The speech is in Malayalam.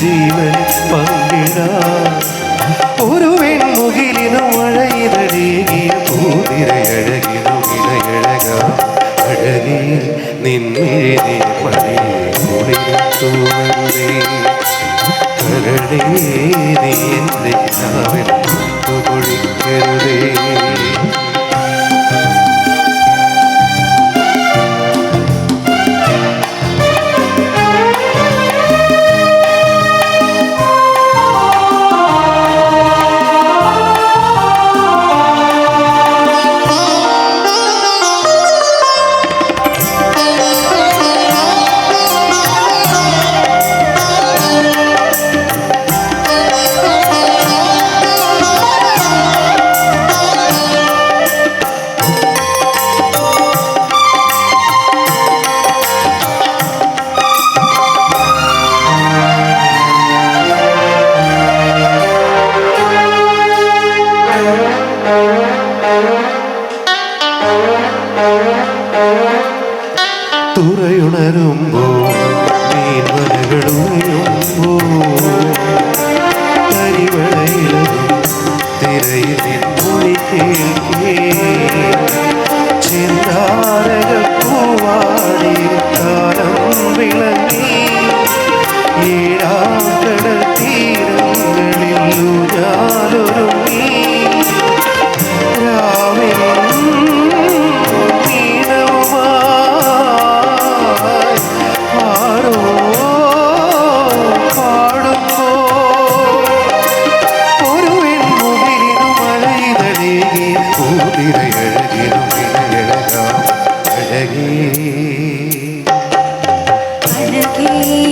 ജീവൻ പങ്കിടാം. ഒരു വെൺമുകിലിനു മഴയിതഴകിയ പൂതിരയഴകിനു ഇണയഴക അഴകി നിന്നിഴി മഴ കുളിരത്തൂവരുതേ കരളേ നീ എന്റെ കിനാവിൽ തുറയുണരുമ്പോൾ മീൻവലകളുയരുമ്പോൾ കരിവളയിലും തിരയിൽ മൊഴി കേൾക്കേ. ചിന്താരകപ്പൂവാടി കാലം വിളങ്ങി ഏഴാക്കടൽ അഴകേ